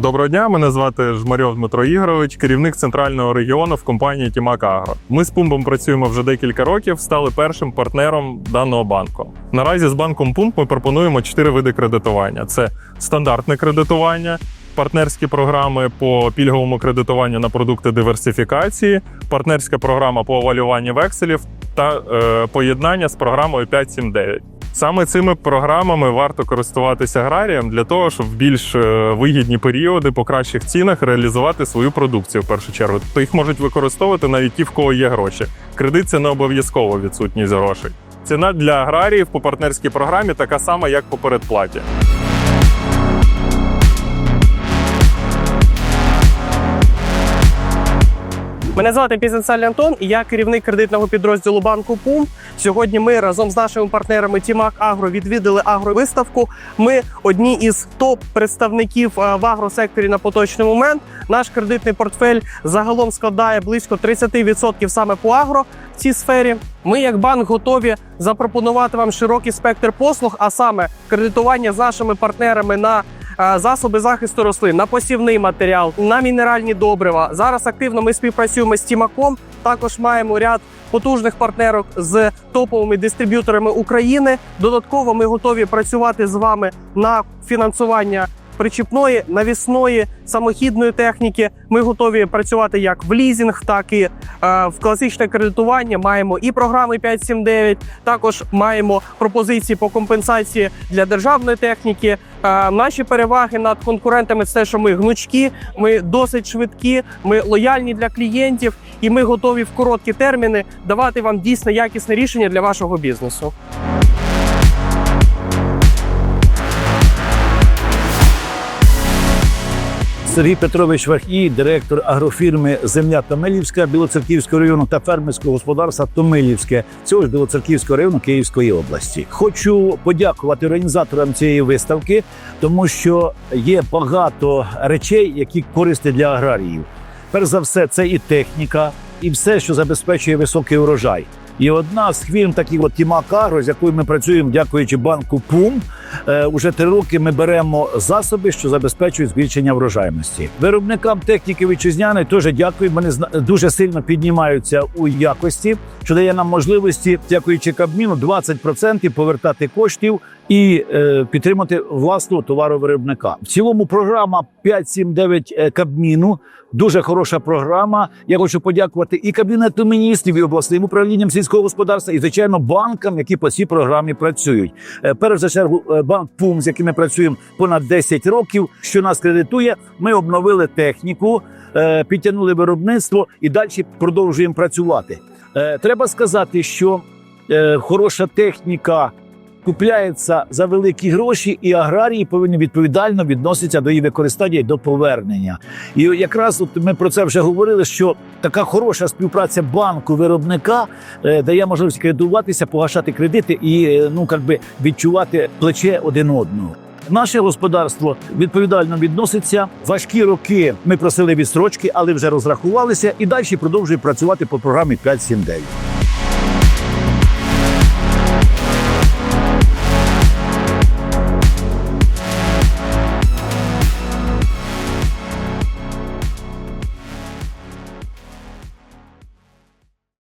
Доброго дня, мене звати Жмарьов Дмитро Ігорович, керівник центрального регіону в компанії Тімак Агро. Ми з Пумбом працюємо вже декілька років, стали першим партнером даного банку. Наразі з банком Пумп ми пропонуємо чотири види кредитування: це стандартне кредитування. Партнерські програми по пільговому кредитуванню на продукти диверсифікації, партнерська програма по овалюванню векселів та е, поєднання з програмою 579. Саме цими програмами варто користуватися аграріям для того, щоб в більш е, вигідні періоди по кращих цінах реалізувати свою продукцію в першу чергу. То їх можуть використовувати навіть ті, в кого є гроші. Кредит це не обов'язково відсутність грошей. Ціна для аграріїв по партнерській програмі така сама, як по передплаті. Мене звати Пізенцаль Антон, і я керівник кредитного підрозділу банку ПУМ. Сьогодні ми разом з нашими партнерами Тімак Агро відвідали агровиставку. Ми одні із топ-представників е, в агросекторі на поточний момент. Наш кредитний портфель загалом складає близько 30% саме по агро в цій сфері. Ми, як банк, готові запропонувати вам широкий спектр послуг, а саме кредитування з нашими партнерами на засоби захисту рослин, на посівний матеріал, на мінеральні добрива. Зараз активно ми співпрацюємо з Тімаком. Також маємо ряд потужних партнерок з топовими дистриб'юторами України. Додатково ми готові працювати з вами на фінансування. Причіпної, навісної, самохідної техніки ми готові працювати як в лізінг, так і е, в класичне кредитування. Маємо і програми 579, також маємо пропозиції по компенсації для державної техніки. Е, наші переваги над конкурентами це те, що ми гнучкі, ми досить швидкі, ми лояльні для клієнтів, і ми готові в короткі терміни давати вам дійсно якісне рішення для вашого бізнесу. Сергій Петрович Вахій, директор агрофірми Земля Томилівська Білоцерківського району та фермерського господарства Томилівське цього ж Білоцерківського району Київської області. Хочу подякувати організаторам цієї виставки, тому що є багато речей, які корисні для аграріїв. Перш за все, це і техніка, і все, що забезпечує високий урожай. І одна з фірм, таких от Тімак Агро, з якою ми працюємо, дякуючи банку ПУМ, уже три роки ми беремо засоби, що забезпечують збільшення врожайності. Виробникам техніки вітчизняної теж дякую. Вони дуже сильно піднімаються у якості, що дає нам можливості, дякуючи Кабміну, 20% повертати коштів і е, підтримати власного товаровиробника. В цілому програма 579 е, Кабміну. Дуже хороша програма. Я хочу подякувати і кабінету міністрів, і обласним управлінням сільського господарства, і звичайно банкам, які по цій програмі працюють. Е, Перш за чергу, е, банк ПУМ, з яким ми працюємо понад 10 років, що нас кредитує. Ми обновили техніку, е, підтягнули виробництво і далі продовжуємо працювати. Треба сказати, що хороша техніка купляється за великі гроші, і аграрії повинні відповідально відноситися до її використання і до повернення. І якраз от ми про це вже говорили, що така хороша співпраця банку виробника е, дає можливість кредитуватися, погашати кредити і е, ну би відчувати плече один одного. Наше господарство відповідально відноситься. Важкі роки ми просили відстрочки, але вже розрахувалися і далі продовжує працювати по програмі 579.